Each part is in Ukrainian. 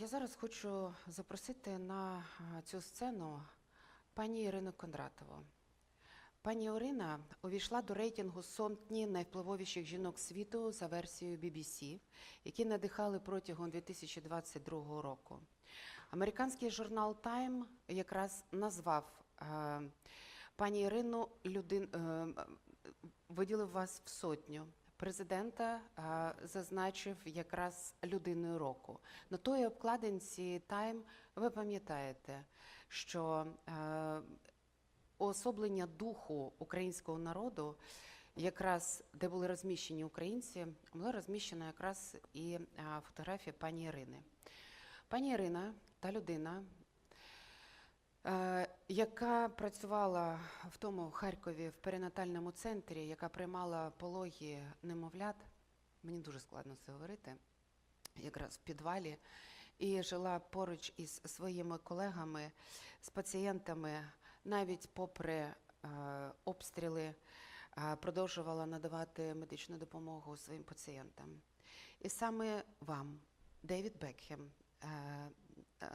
Я зараз хочу запросити на цю сцену пані Ірину Кондратову. Пані Ірина увійшла до рейтингу сотні найвпливовіших жінок світу за версією BBC, які надихали протягом 2022 року. Американський журнал Time якраз назвав е, пані Ірину людин, е, виділив вас в сотню. Президента е, зазначив якраз людиною року. На тої обкладинці Time ви пам'ятаєте, що е, уособлення духу українського народу, якраз де були розміщені українці, була розміщена якраз і е, фотографія пані Ірини. Пані Ірина та людина, яка працювала в тому Харкові в перинатальному центрі, яка приймала пологи немовлят, мені дуже складно це говорити, якраз в підвалі, і жила поруч із своїми колегами, з пацієнтами, навіть попри е, обстріли, е, продовжувала надавати медичну допомогу своїм пацієнтам. І саме вам, Девід Бекхем, е, е,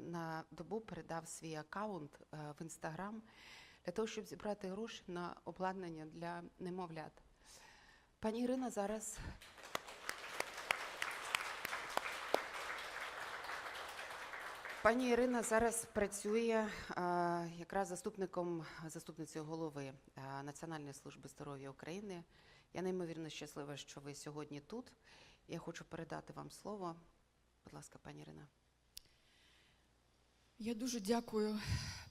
на добу передав свій аккаунт е, в інстаграм для того, щоб зібрати гроші на обладнання для немовлят. Пані Ірина зараз. Пані Ірина зараз працює е, якраз заступником заступницею голови е, Національної служби здоров'я України. Я неймовірно щаслива, що ви сьогодні тут. Я хочу передати вам слово. Будь ласка, пані Ірина. Я дуже дякую,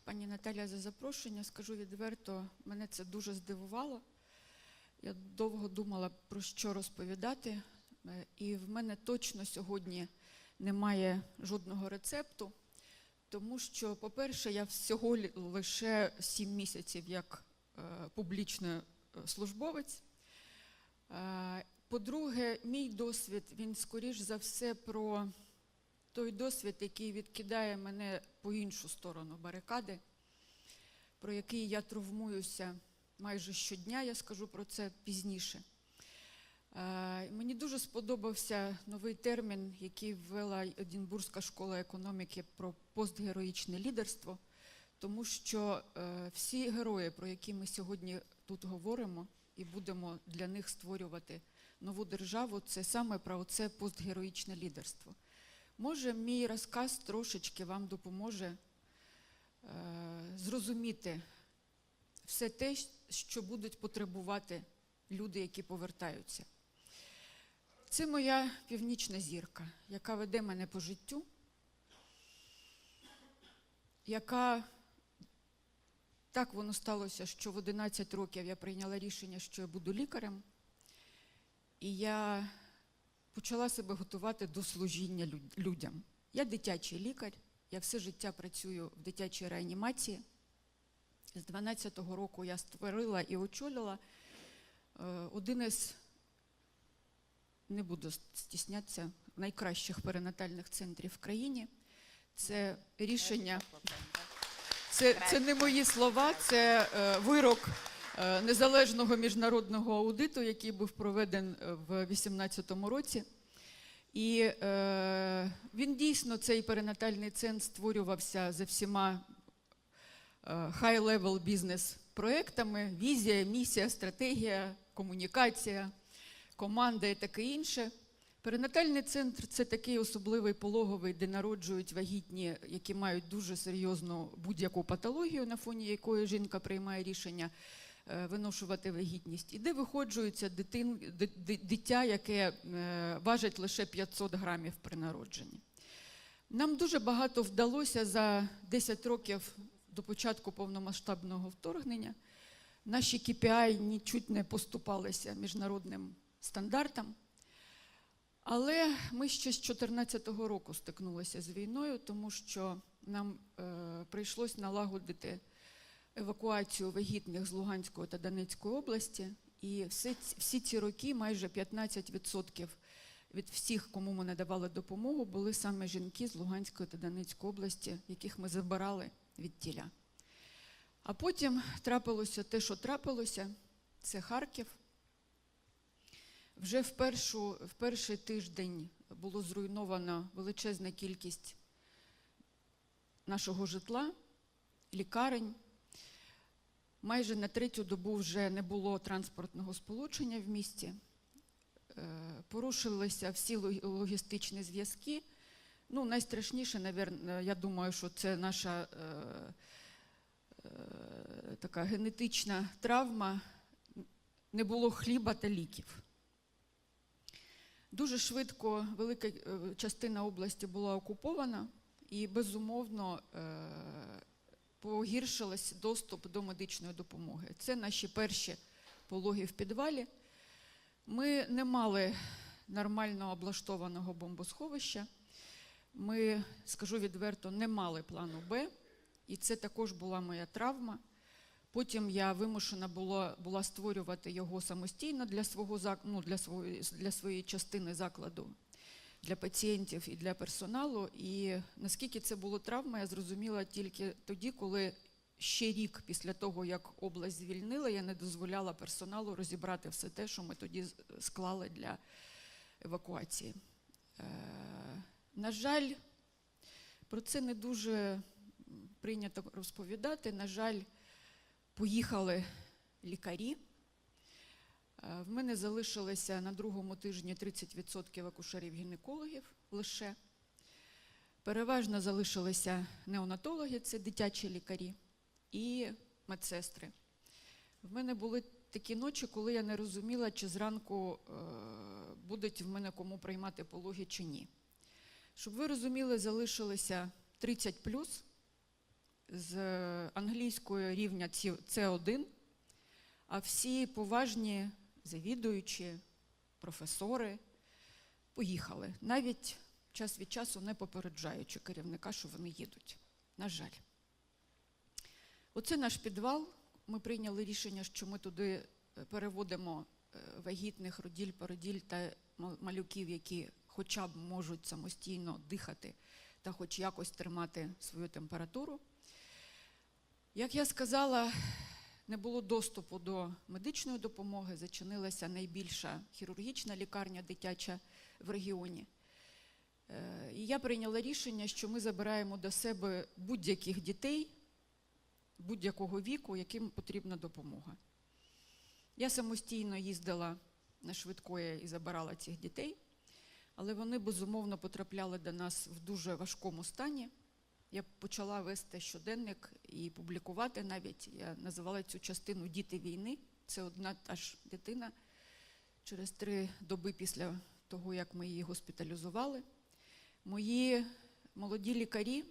пані Наталя, за запрошення. Скажу відверто, мене це дуже здивувало. Я довго думала, про що розповідати, Е, і в мене точно сьогодні немає жодного рецепту, тому що, по-перше, я всього лише сім місяців як е, публічний е, службовець. По-друге, мій досвід він скоріш за все про той досвід, який відкидає мене по іншу сторону барикади, про який я травмуюся майже щодня, я скажу про це пізніше. Е, Мені дуже сподобався новий термін, який ввела Единбурзька школа економіки про постгероїчне лідерство, тому що е, всі герої, про які ми сьогодні тут говоримо, і будемо для них створювати нову державу, це саме про це постгероїчне лідерство. Може, мій розказ трошечки вам допоможе е, зрозуміти все те, що будуть потребувати люди, які повертаються. Це моя північна зірка, яка веде мене по життю, яка так воно сталося, що в 11 років я прийняла рішення, що я буду лікарем, і я почала себе готувати до служіння людям. Я дитячий лікар, я все життя працюю в дитячій реанімації. З 12-го року я створила і очолила е, один із, не буду стіснятися, найкращих перинатальних центрів в країні. Це рішення. Це, це не мої слова, це е, вирок незалежного міжнародного аудиту, який був проведен е, в 2018 році. І е, він дійсно, цей перинатальний центр створювався за всіма е, high-level бізнес проектами: візія, місія, стратегія, комунікація, команда і таке інше. Перинатальний центр це такий особливий пологовий, де народжують вагітні, які мають дуже серйозну будь-яку патологію, на фоні якої жінка приймає рішення е, виношувати вагітність, і де виходжується дитин, ди- ди- дитя, яке е, важить лише 500 грамів при народженні. Нам дуже багато вдалося за 10 років до початку повномасштабного вторгнення. Наші KPI нічуть не поступалися міжнародним стандартам. Але ми ще з 2014 року стикнулися з війною, тому що нам е, прийшлось налагодити евакуацію вагітних з Луганської та Донецької області. І все, ці- всі ці роки майже 15% від всіх, кому ми надавали допомогу, були саме жінки з Луганської та Донецької області, яких ми забирали від тіля. А потім трапилося те, що трапилося, це Харків. Вже в, першу, в перший тиждень було зруйновано величезна кількість нашого житла, лікарень. Майже на третю добу вже не було транспортного сполучення в місті. Е, Порушилися всі логістичні зв'язки. Ну, найстрашніше, я думаю, що це наша е, е, така генетична травма. Не було хліба та ліків. Дуже швидко велика частина області була окупована, і безумовно погіршилась доступ до медичної допомоги. Це наші перші пологи в підвалі. Ми не мали нормально облаштованого бомбосховища. Ми, скажу відверто, не мали плану Б, і це також була моя травма. Потім я вимушена була, була створювати його самостійно для, свого, ну, для, своєї, для своєї частини закладу, для пацієнтів і для персоналу. І наскільки це було травма, я зрозуміла тільки тоді, коли ще рік після того, як область звільнила, я не дозволяла персоналу розібрати все те, що ми тоді склали для евакуації. Е, на жаль, про це не дуже прийнято розповідати. На жаль, поїхали лікарі. Е, В мене залишилося на другому тижні 30% акушерів-гінекологів лише. Переважно залишилися неонатологи, це дитячі лікарі, і медсестри. В мене були такі ночі, коли я не розуміла, чи зранку е, будуть в мене кому приймати пологи чи ні. Щоб ви розуміли, залишилося 30 плюс з англійської рівня С1, а всі поважні завідуючі, професори поїхали, навіть час від часу не попереджаючи керівника, що вони їдуть. На жаль. Оце наш підвал. Ми прийняли рішення, що ми туди е, переводимо е, вагітних роділь, породіль та малюків, які хоча б можуть самостійно дихати та хоч якось тримати свою температуру. Як я сказала, не було доступу до медичної допомоги, зачинилася найбільша хірургічна лікарня дитяча в регіоні. Е, І я прийняла рішення, що ми забираємо до себе будь-яких дітей будь-якого віку, яким потрібна допомога. Я самостійно їздила на швидкої і забирала цих дітей, але вони безумовно потрапляли до нас в дуже важкому стані. Я почала вести щоденник і публікувати навіть. Я називала цю частину Діти війни. Це одна та ж дитина через три доби після того, як ми її госпіталізували. Мої молоді лікарі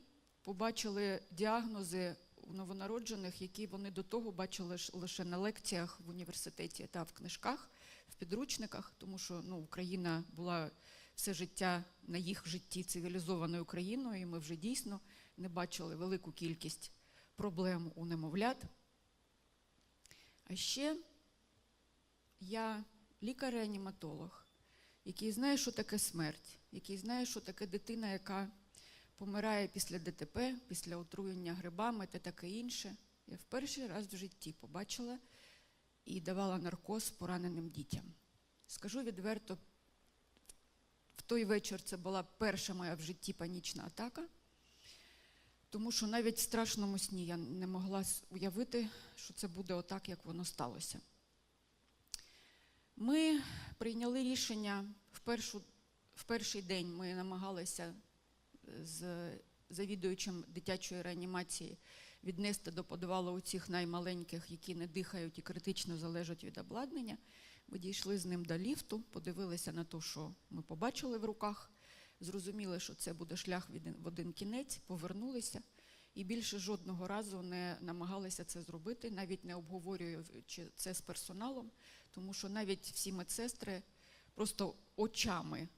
побачили діагнози у новонароджених, які вони до того бачили лише на лекціях в університеті та в книжках, в підручниках, тому що ну, Україна була все життя на їх житті цивілізованою країною, і ми вже дійсно не бачили велику кількість проблем у немовлят. А ще я лікар-реаніматолог, який знає, що таке смерть, який знає, що таке дитина, яка помирає після ДТП, після отруєння грибами та таке інше. Я в перший раз в житті побачила і давала наркоз пораненим дітям. Скажу відверто, в той вечір це була перша моя в житті панічна атака, тому що навіть в страшному сні я не могла уявити, що це буде отак, як воно сталося. Ми прийняли рішення в, першу, в перший день ми намагалися з завідуючим дитячої реанімації віднести до подвалу у цих наймаленьких, які не дихають і критично залежать від обладнання. Ми дійшли з ним до ліфту, подивилися на те, що ми побачили в руках, зрозуміли, що це буде шлях в один- кінець, повернулися і більше жодного разу не намагалися це зробити, навіть не обговорюючи це з персоналом, тому що навіть всі медсестри просто очами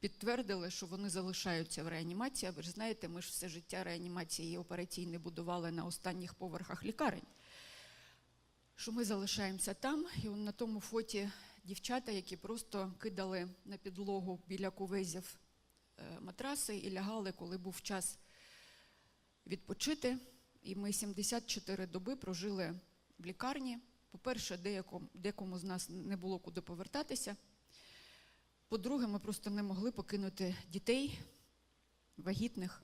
підтвердили, що вони залишаються в реанімації. Ви ж знаєте, ми ж все життя реанімації і операційні будували на останніх поверхах лікарень. Що ми залишаємося там, і на тому фоті дівчата, які просто кидали на підлогу біля кувезів е, матраси і лягали, коли був час відпочити. І ми 74 доби прожили в лікарні. По-перше, деякому, декому з нас не було куди повертатися. По-друге, ми просто не могли покинути дітей. вагітних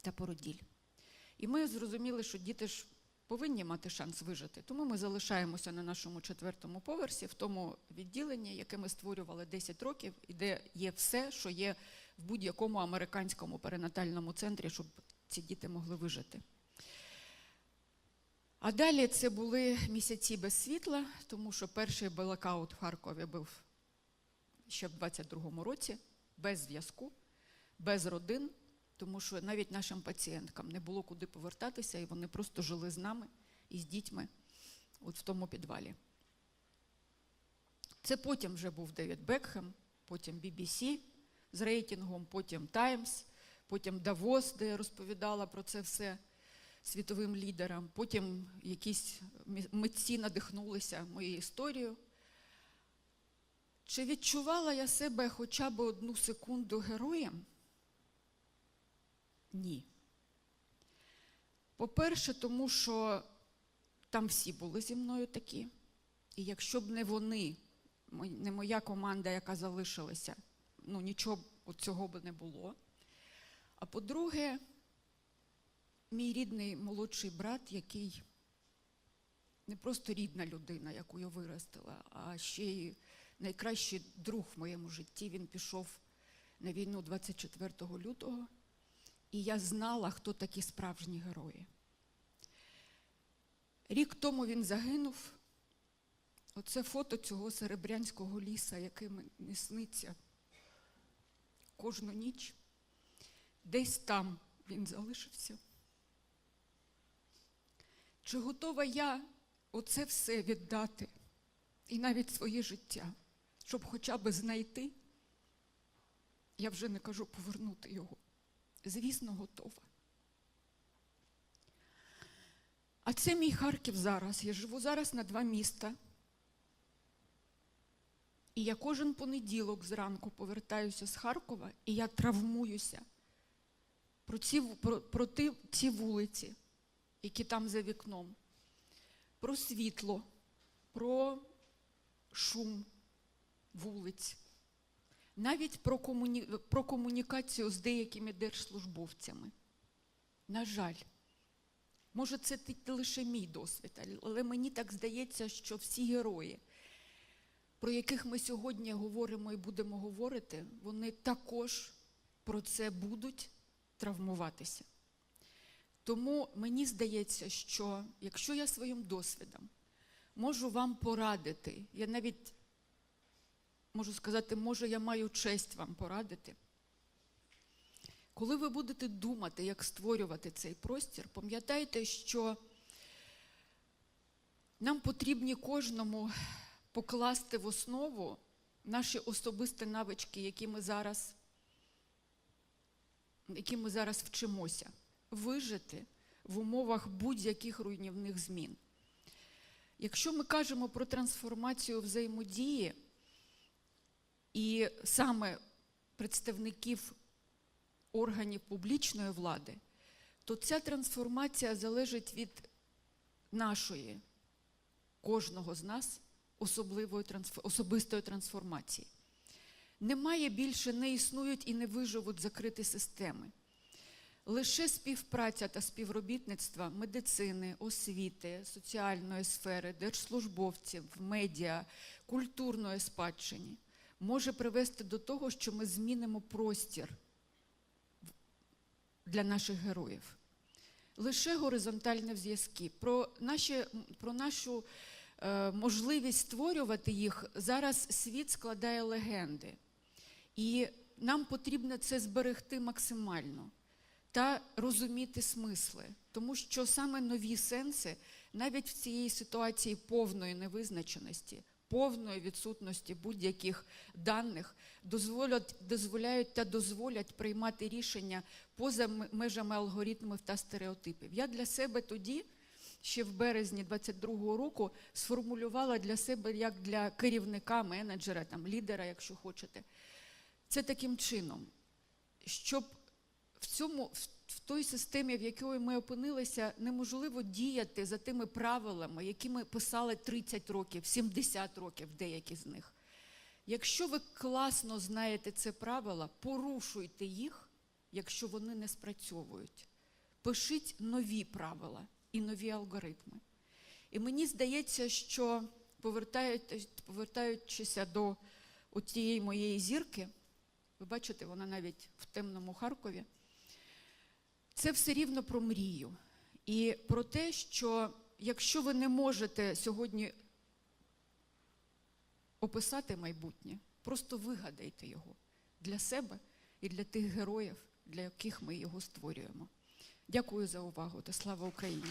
та породіль. І ми зрозуміли, що діти ж повинні мати шанс вижити. Тому ми залишаємося на нашому четвертому поверсі, в тому відділенні, яке ми створювали 10 років, і де є все, що є в будь-якому американському перинатальному центрі, щоб ці діти могли вижити. А далі це були місяці без світла, тому що перший блекаут в Харкові був ще в 22-му році, без зв'язку, без родин, тому що навіть нашим пацієнткам не було куди повертатися, і вони просто жили з нами і з дітьми от в тому підвалі. Це потім вже був Девід Бекхем, потім BBC з рейтингом, потім Таймс, потім Давос, де я розповідала про це все світовим лідерам. Потім якісь митці надихнулися моєю історією. Чи відчувала я себе хоча б одну секунду героєм? Ні. По-перше, тому що там всі були зі мною такі. І якщо б не вони, не моя команда, яка залишилася, ну нічого цього б не було. А по-друге, мій рідний молодший брат, який не просто рідна людина, яку я виростила, а ще й найкращий друг в моєму житті. Він пішов на війну 24 лютого, і я знала, хто такі справжні герої. Рік тому він загинув. Оце фото цього серебрянського ліса, яке мені сниться кожну ніч. Десь там він залишився. Чи готова я оце все віддати і навіть своє життя, щоб хоча б знайти? Я вже не кажу повернути його. Звісно, готова. А це мій Харків зараз. Я живу зараз на два міста. І я кожен понеділок зранку повертаюся з Харкова, і я травмуюся про ці, про, про ті, ці вулиці, які там за вікном, про світло, про шум вулиць, навіть про, комуні, про комунікацію з деякими держслужбовцями. На жаль, може, це лише мій досвід, але мені так здається, що всі герої, про яких ми сьогодні говоримо і будемо говорити, вони також про це будуть травмуватися. Тому мені здається, що якщо я своїм досвідом можу вам порадити, я навіть можу сказати, може, я маю честь вам порадити. Коли ви будете думати, як створювати цей простір, пам'ятайте, що нам потрібні кожному покласти в основу наші особисті навички, які ми зараз, які ми зараз вчимося, вижити в умовах будь-яких руйнівних змін. Якщо ми кажемо про трансформацію взаємодії, і саме представників органів публічної влади, то ця трансформація залежить від нашої, кожного з нас, особливої особистої трансформації. Немає більше, не існують і не виживуть закриті системи. Лише співпраця та співробітництво медицини, освіти, соціальної сфери, держслужбовців, медіа, культурної спадщини може привести до того, що ми змінимо простір для наших героїв. Лише горизонтальні зв'язки. Про, наші, про нашу е, можливість створювати їх зараз світ складає легенди. І нам потрібно це зберегти максимально та розуміти смисли, тому що саме нові сенси, навіть в цій ситуації повної невизначеності, повної відсутності будь-яких даних, дозволять, дозволяють та дозволять приймати рішення поза межами алгоритмів та стереотипів. Я для себе тоді, ще в березні 22-го року, сформулювала для себе як для керівника, менеджера, там, лідера, якщо хочете, це таким чином, щоб в цьому в, в той системі, в якій ми опинилися, неможливо діяти за тими правилами, які ми писали 30 років, 70 років, деякі з них. Якщо ви класно знаєте це правила, порушуйте їх, якщо вони не спрацьовують. Пишіть нові правила і нові алгоритми. І мені здається, що повертаючися до тієї моєї зірки, ви бачите, вона навіть в темному Харкові, це все рівно про мрію. І про те, що якщо ви не можете сьогодні описати майбутнє, просто вигадайте його для себе і для тих героїв, для яких ми його створюємо. Дякую за увагу та слава Україні!